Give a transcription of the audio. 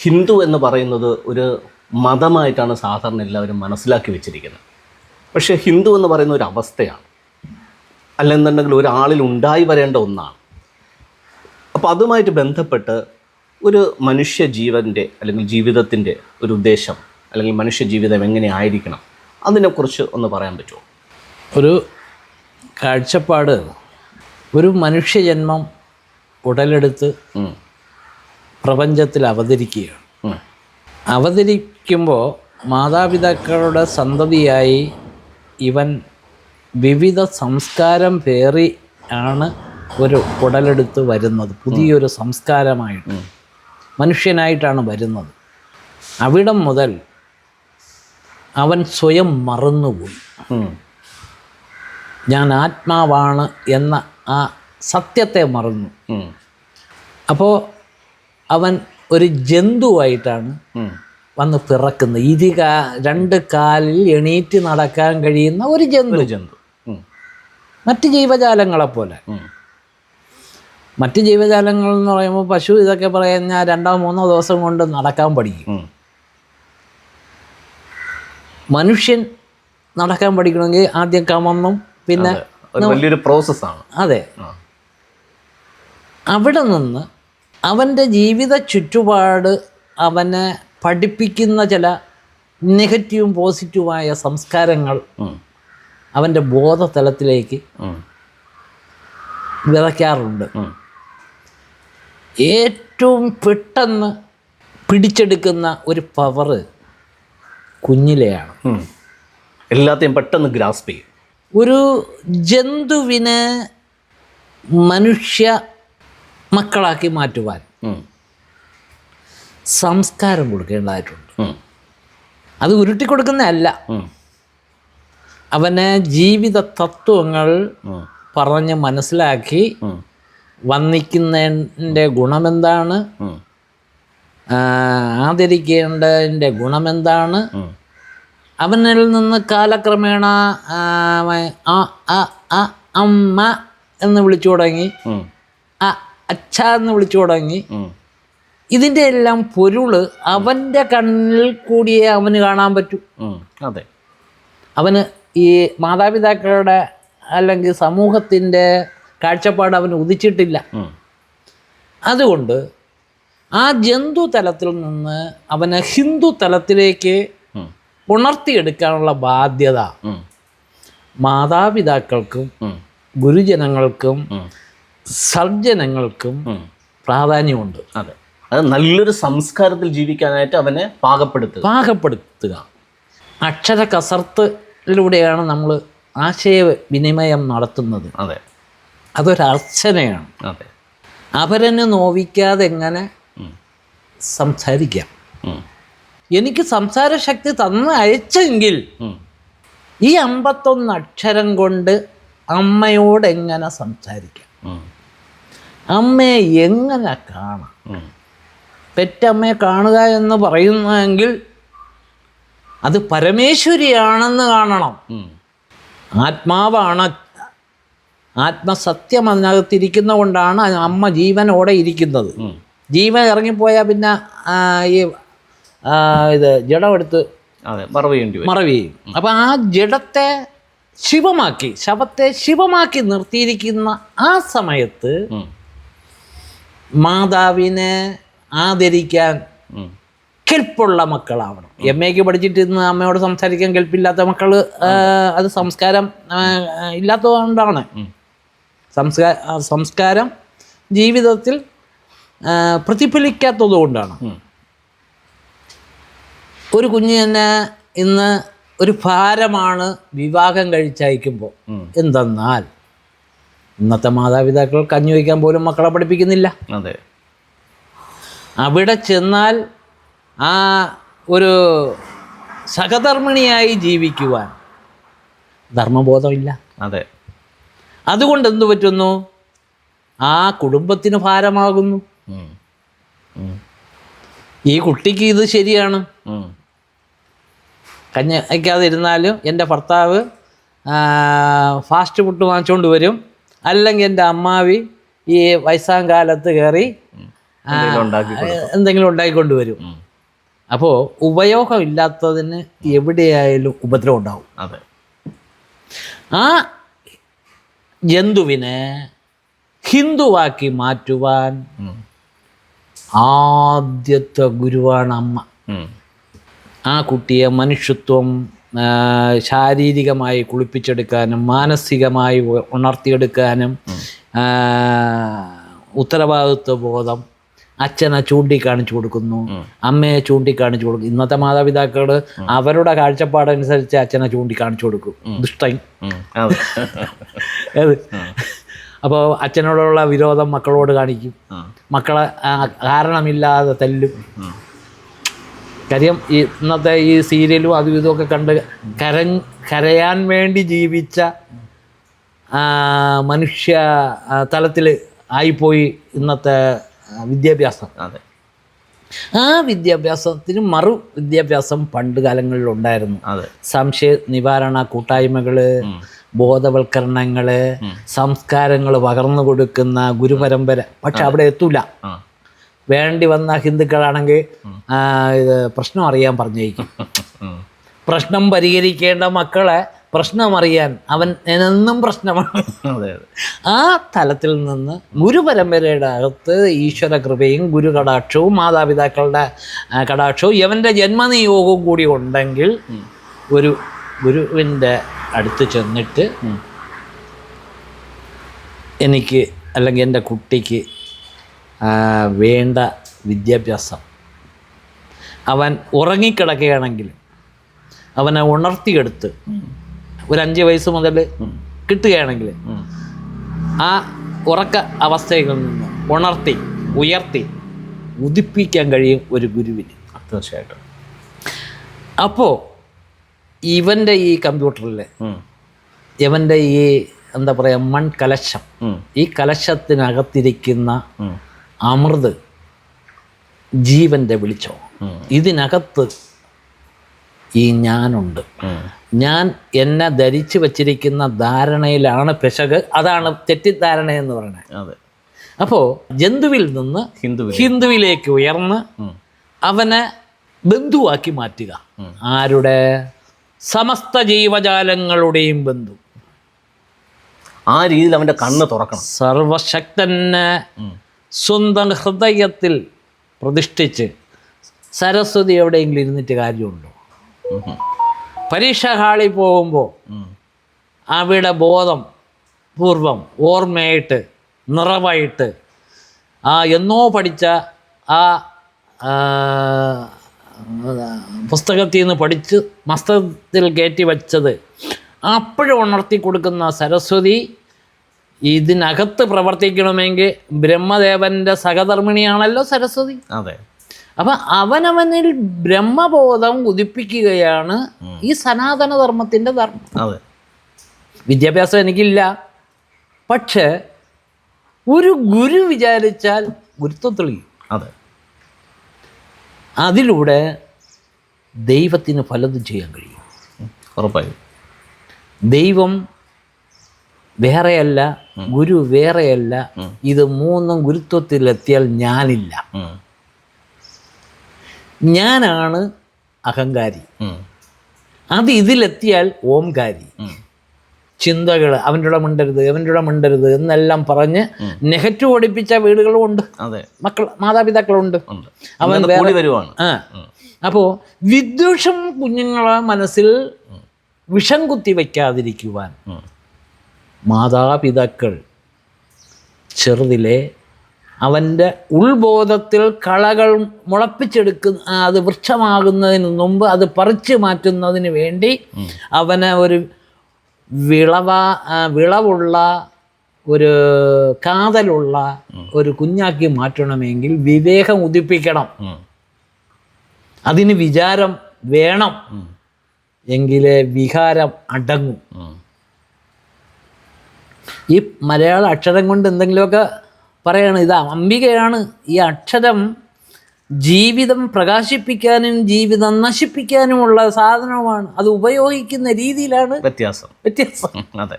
ഹിന്ദു എന്ന് പറയുന്നത് ഒരു മതമായിട്ടാണ് സാധാരണ എല്ലാവരും മനസ്സിലാക്കി വെച്ചിരിക്കുന്നത്. പക്ഷേ ഹിന്ദു എന്ന് പറയുന്ന ഒരു അവസ്ഥയാണ്. അല്ലെന്നുണ്ടെങ്കിൽ ഒരാളിൽ ഉണ്ടായി വരേണ്ട ഒന്നാണ്. അപ്പോൾ അതുമായിട്ട് ബന്ധപ്പെട്ട് ഒരു മനുഷ്യ ജീവന്റെ അല്ലെങ്കിൽ ജീവിതത്തിന്റെ ഒരു ഉദ്ദേശം അല്ലെങ്കിൽ മനുഷ്യ ജീവിതം എങ്ങനെ ആയിരിക്കണം അതിനെക്കുറിച്ച് ഒന്ന് പറയാൻ പറ്റുമോ? ഒരു കാഴ്ചപ്പാട്. ഒരു മനുഷ്യജന്മം ഉടലെടുത്ത്. പ്രപഞ്ചത്തിൽ അവതരിക്കുകയാണ്. അവതരിക്കുമ്പോൾ മാതാപിതാക്കളുടെ സന്തതിയായി ഇവൻ വിവിധ സംസ്കാരം പേറി ആണ് ഒരു ഉടലെടുത്ത് വരുന്നത്. പുതിയൊരു സംസ്കാരമായിട്ട്. മനുഷ്യനായിട്ടാണ് വരുന്നത്. അവിടം മുതൽ അവൻ സ്വയം മറന്നുപോയി. ഞാൻ ആത്മാവാണ് എന്ന ആ സത്യത്തെ മറന്നു. അപ്പോൾ അവൻ ഒരു ജന്തുവായിട്ടാണ്. വന്ന് പിറക്കുന്നത്. ഇരു കാ രണ്ട് കാലിൽ എണീറ്റ് നടക്കാൻ കഴിയുന്ന ഒരു ജന്തു. ജന്തു. മറ്റ് ജീവജാലങ്ങളെപ്പോലെ. മറ്റ് ജീവജാലങ്ങൾ എന്ന് പറയുമ്പോൾ പശു ഇതൊക്കെ പറഞ്ഞാൽ രണ്ടോ മൂന്നോ ദിവസം കൊണ്ട് നടക്കാൻ പഠിക്കും. മനുഷ്യൻ നടക്കാൻ പഠിക്കണമെങ്കിൽ ആദ്യം കമന്നും പിന്നെ വലിയൊരു പ്രോസസ്സാണ് അതെ. അവിടെ നിന്ന് അവന്റെ ജീവിത ചുറ്റുപാട് അവനെ പഠിപ്പിക്കുന്ന ചില നെഗറ്റീവും പോസിറ്റീവുമായ സംസ്കാരങ്ങൾ. അവന്റെ ബോധതലത്തിലേക്ക്. വിതയ്ക്കാറുണ്ട് ഏറ്റവും പെട്ടെന്ന് പിടിച്ചെടുക്കുന്ന ഒരു പവർ കുഞ്ഞിലെയാണ്. എല്ലാത്തെയും പെട്ടെന്ന് ഗ്രാസ്പ് ചെയ്യും ഒരു ജന്തുവിനെ മനുഷ്യ മക്കളാക്കി മാറ്റുവാൻ. സംസ്കാരം കൊടുക്കേണ്ടതായിട്ടുണ്ട്. അത് ഉരുട്ടി കൊടുക്കുന്നതല്ല അവനെ ജീവിത തത്വങ്ങൾ. പറഞ്ഞ് മനസ്സിലാക്കി. വന്നിക്കുന്നതിന്റെ ഗുണമെന്താണ്? ആദരിക്കേണ്ടതിന്റെ ഗുണമെന്താണ്? അവനിൽ നിന്ന് കാലക്രമേണ അമ്മ എന്ന് വിളിച്ചു തുടങ്ങി. ആ അച്ഛ എന്ന് വിളിച്ചു തുടങ്ങി. ഇതിന്റെ എല്ലാം പൊരുൾ അവന്റെ കണ്ണിൽ കൂടിയേ അവന് കാണാൻ പറ്റൂ അതെ അവന് ഈ മാതാപിതാക്കളുടെ അല്ലെങ്കിൽ സമൂഹത്തിന്റെ കാഴ്ചപ്പാട് അവന് ഉദിച്ചിട്ടില്ല അതുകൊണ്ട് ആ ജന്തു തലത്തിൽ നിന്ന് അവനെ ഹിന്ദു തലത്തിലേക്ക്. ഉണർത്തിയെടുക്കാനുള്ള ബാധ്യത. മാതാപിതാക്കൾക്കും ഗുരുജനങ്ങൾക്കും. സർജനങ്ങൾക്കും പ്രാധാന്യമുണ്ട്. അതെ. അത് നല്ലൊരു സംസ്കാരത്തിൽ ജീവിക്കാനായിട്ട് അവനെ പാകപ്പെടുത്തുക. പാകപ്പെടുത്തുക. അക്ഷര കസർത്തിലൂടെയാണ് നമ്മൾ ആശയവിനിമയം നടത്തുന്നത്. അതെ. അതൊരർച്ചനയാണ്. അതെ. അവരെന്നെ നോവിക്കാതെ എങ്ങനെ സംസാരിക്കാം. എനിക്ക് സംസാരശക്തി തന്ന് അയച്ചെങ്കിൽ ഈ അമ്പത്തൊന്ന് അക്ഷരം കൊണ്ട് അമ്മയോട് എങ്ങനെ സംസാരിക്കാം. അമ്മയെ എങ്ങനെ കാണാം. പെറ്റമ്മയെ കാണുക എന്ന് പറയുന്നതെങ്കിൽ അത് പരമേശ്വരിയാണെന്ന് കാണണം. ആത്മാവാണ്. ആത്മസത്യം അതിനകത്തിരിക്കുന്ന കൊണ്ടാണ് അമ്മ ജീവനോടെ ഇരിക്കുന്നത്. ജീവൻ ഇറങ്ങിപ്പോയാൽ പിന്നെ ഈ ഇത് ജഡമെടുത്ത് മറവി. ചെയ്യും അപ്പം ആ ജഡത്തെ ശിവമാക്കി ശവത്തെ ശിവമാക്കി നിർത്തിയിരിക്കുന്ന ആ സമയത്ത്. മാതാവിനെ ആദരിക്കാൻ. കെൽപ്പുള്ള മക്കളാവണം. എം എക്ക് പഠിച്ചിട്ടിരുന്ന് അമ്മയോട് സംസാരിക്കാൻ കെൽപ്പില്ലാത്ത മക്കൾ അത് സംസ്കാരം ഇല്ലാത്തതുകൊണ്ടാണ്. സംസ്കാര സംസ്കാരം ജീവിതത്തിൽ പ്രതിഫലിക്കാത്തതുകൊണ്ടാണ്. പ്രതിഫലിക്കാത്തത് കൊണ്ടാണ് ഒരു കുഞ്ഞ് തന്നെ ഇന്ന് ഒരു ഭാരമാണ് വിവാഹം കഴിച്ചയക്കുമ്പോൾ. എന്തെന്നാൽ ഇന്നത്തെ മാതാപിതാക്കൾ കഞ്ഞി വയ്ക്കാൻ പോലും മക്കളെ പഠിപ്പിക്കുന്നില്ല. അതെ. അവിടെ ചെന്നാൽ ആ ഒരു സഹധർമ്മിണിയായി ജീവിക്കുവാൻ ധർമ്മബോധമില്ല. അതെ. അതുകൊണ്ട് എന്തു പറ്റുന്നു? ആ കുടുംബത്തിന് ഭാരമാകുന്നു. ഈ കുട്ടിക്ക് ഇത് ശരിയാണ്. കഞ്ഞി വയ്ക്കാതിരുന്നാലും എന്റെ ഭർത്താവ് ഫാസ്റ്റ് ഫുഡ് വാങ്ങിച്ചുകൊണ്ട് വരും. അല്ലെങ്കിൽ എന്റെ അമ്മാവി ഈ വയസ്സാം കാലത്ത് കയറി എന്തെങ്കിലും ഉണ്ടാക്കിക്കൊണ്ട് വരും. അപ്പോൾ ഉപയോഗമില്ലാത്തതിന് എവിടെയായാലും ഉപദ്രവം ഉണ്ടാവും. അതെ. ആ ജന്തുവിനെ ഹിന്ദുവാക്കി മാറ്റുവാൻ. ആദ്യത്തെ ഗുരുവാണ് അമ്മ. ആ കുട്ടിയെ മനുഷ്യത്വം ശാരീരികമായി കുളിപ്പിച്ചെടുക്കാനും മാനസികമായി ഉണർത്തിയെടുക്കാനും ഉത്തരവാദിത്വ ബോധം അച്ഛനെ ചൂണ്ടിക്കാണിച്ചു കൊടുക്കുന്നു അമ്മയെ ചൂണ്ടിക്കാണിച്ചു കൊടുക്കും ഇന്നത്തെ മാതാപിതാക്കൾ അവരുടെ കാഴ്ചപ്പാടനുസരിച്ച് അച്ഛനെ ചൂണ്ടിക്കാണിച്ചു കൊടുക്കും. ദുഷ്ടൻ. അപ്പോൾ അച്ഛനോടുള്ള വിരോധം മക്കളോട് കാണിക്കും. മക്കളെ കാരണമില്ലാതെ തല്ലും. കാര്യം ഈ ഇന്നത്തെ ഈ സീരിയലും അതും ഇതുമൊക്കെ കണ്ട് കര കരയാൻ വേണ്ടി ജീവിച്ച മനുഷ്യ തലത്തിൽ ആയിപ്പോയി ഇന്നത്തെ വിദ്യാഭ്യാസം. അതെ. ആ വിദ്യാഭ്യാസത്തിന് മറു വിദ്യാഭ്യാസം പണ്ട് കാലങ്ങളിൽ ഉണ്ടായിരുന്നു. അതെ. സംശയ നിവാരണ കൂട്ടായ്മകൾ ബോധവൽക്കരണങ്ങൾ സംസ്കാരങ്ങൾ പകർന്നു കൊടുക്കുന്ന ഗുരുപരമ്പര. പക്ഷെ അവിടെ എത്തൂല. വേണ്ടി വന്ന ഹിന്ദുക്കളാണെങ്കിൽ ഇത് പ്രശ്നം അറിയാൻ പറഞ്ഞേക്കും. പ്രശ്നം പരിഹരിക്കേണ്ട മക്കളെ പ്രശ്നം അറിയാൻ അവൻ എന്നും പ്രശ്നമാണ്. ആ തലത്തിൽ നിന്ന് ഗുരുപരമ്പരയുടെ അകത്ത് ഈശ്വര കൃപയും ഗുരു കടാക്ഷവും മാതാപിതാക്കളുടെ കടാക്ഷവും ഇവന്റെ ജന്മനിയോഗവും കൂടി ഉണ്ടെങ്കിൽ ഒരു ഗുരുവിന്റെ അടുത്ത് ചെന്നിട്ട് എനിക്ക് അല്ലെങ്കിൽ എന്റെ കുട്ടിക്ക് വേണ്ട വിദ്യാഭ്യാസം. അവൻ ഉറങ്ങിക്കിടക്കുകയാണെങ്കിൽ അവനെ ഉണർത്തിയെടുത്ത് ഒരു അഞ്ച് വയസ്സ് മുതൽ കിട്ടുകയാണെങ്കിൽ ആ ഉറക്ക അവസ്ഥയിൽ നിന്ന് ഉണർത്തി ഉയർത്തി ഉദിപ്പിക്കാൻ കഴിയും ഒരു ഗുരുവിന്. തീർച്ചയായിട്ടും അപ്പോൾ ഇവന്റെ ഈ കമ്പ്യൂട്ടറിൽ. ഇവന്റെ ഈ എന്താ പറയുക മൺ കലശം ഈ കലശത്തിനകത്തിരിക്കുന്ന. അമൃത് ജീവന്റെ വിളിച്ചോ. ഇതിനകത്ത് ഈ ഞാനുണ്ട്. ഞാൻ എന്നെ ധരിച്ചു വച്ചിരിക്കുന്ന ധാരണയിലാണ് പിശക്. അതാണ് തെറ്റിദ്ധാരണ എന്ന് പറയുന്നത്. അപ്പോൾ ജന്തുവിൽ നിന്ന് ഹിന്ദു ഹിന്ദുവിലേക്ക് ഉയർന്ന് അവനെ ബന്ധുവാക്കി മാറ്റുക. ആരുടെ? സമസ്ത ജീവജാലങ്ങളുടെയും ബന്ധു. ആ രീതിയിൽ അവന്റെ കണ്ണ് തുറക്കണം. സർവശക്തനെ സ്വന്തം ഹൃദയത്തിൽ പ്രതിഷ്ഠിച്ച് സരസ്വതി എവിടെയെങ്കിലും ഇരുന്നിട്ട് കാര്യമുണ്ടോ. പരീക്ഷ ഹാളിൽ പോകുമ്പോൾ അവിടെ ബോധം പൂർവം ഓർമ്മയായിട്ട് നിറവായിട്ട് ആ എന്നോ പഠിച്ച ആ ആ, പുസ്തകത്തിൽ നിന്ന് പഠിച്ച് മസ്തകത്തിൽ കയറ്റി വച്ചത് അപ്പോഴും ഉണർത്തി കൊടുക്കുന്ന സരസ്വതി ഇതിനകത്ത് പ്രവർത്തിക്കണമെങ്കിൽ ബ്രഹ്മദേവന്റെ സഹധർമ്മിണിയാണല്ലോ സരസ്വതി. അതെ. അപ്പൊ അവനവനിൽ ബ്രഹ്മബോധം ഉദിപ്പിക്കുകയാണ് ഈ സനാതന ധർമ്മത്തിന്റെ ധർമ്മം. അതെ. വിദ്യാഭ്യാസം എനിക്കില്ല. പക്ഷേ ഒരു ഗുരു വിചാരിച്ചാൽ ഗുരുത്വം തെളിയും. അതെ. അതിലൂടെ ദൈവത്തിന് പലതും ചെയ്യാൻ കഴിയും. ഉറപ്പായും. ദൈവം വേറെയല്ല ഗുരു വേറെയല്ല ഇത് മൂന്നും ഗുരുത്വത്തിലെത്തിയാൽ ഞാനില്ല. ഞാനാണ് അഹങ്കാരി. അത് ഇതിലെത്തിയാൽ ഓംകാരി. ചിന്തകൾ അവന്റെ കൂടെ മിണ്ടരുത് അവന്റെ കൂടെ മിണ്ടരുത് എന്നെല്ലാം പറഞ്ഞ് നെഗറ്റീവ് ഓടിപ്പിച്ച വീടുകളും ഉണ്ട്. മക്കൾ മാതാപിതാക്കളുണ്ട് അവൻ വരുവാണ് ആ. അപ്പോൾ വിദ്വേഷം കുഞ്ഞുങ്ങളെ മനസ്സിൽ വിഷം കുത്തി വയ്ക്കാതിരിക്കുവാൻ. മാതാപിതാക്കൾ ചെറുതിലെ അവന്റെ ഉൾബോധത്തിൽ കളകൾ മുളപ്പിച്ചെടുക്കുന്ന അത് വൃക്ഷമാകുന്നതിന് മുമ്പ് അത് പറിച്ചു മാറ്റുന്നതിന് വേണ്ടി അവനെ ഒരു വിളവ വിളവുള്ള ഒരു കാതലുള്ള ഒരു കുഞ്ഞാക്കി മാറ്റണമെങ്കിൽ വിവേകം ഉദിപ്പിക്കണം. അതിന് വിചാരം വേണം എങ്കിലേ വികാരം അടങ്ങും. ഈ മലയാള അക്ഷരം കൊണ്ട് എന്തെങ്കിലുമൊക്കെ പറയണം. ഇത് അംബികയാണ്. ഈ അക്ഷരം ജീവിതം പ്രകാശിപ്പിക്കാനും ജീവിതം നശിപ്പിക്കാനുമുള്ള സാധനമാണ്. അത് ഉപയോഗിക്കുന്ന രീതിയിലാണ് വ്യത്യാസം. വ്യത്യാസം. അതെ.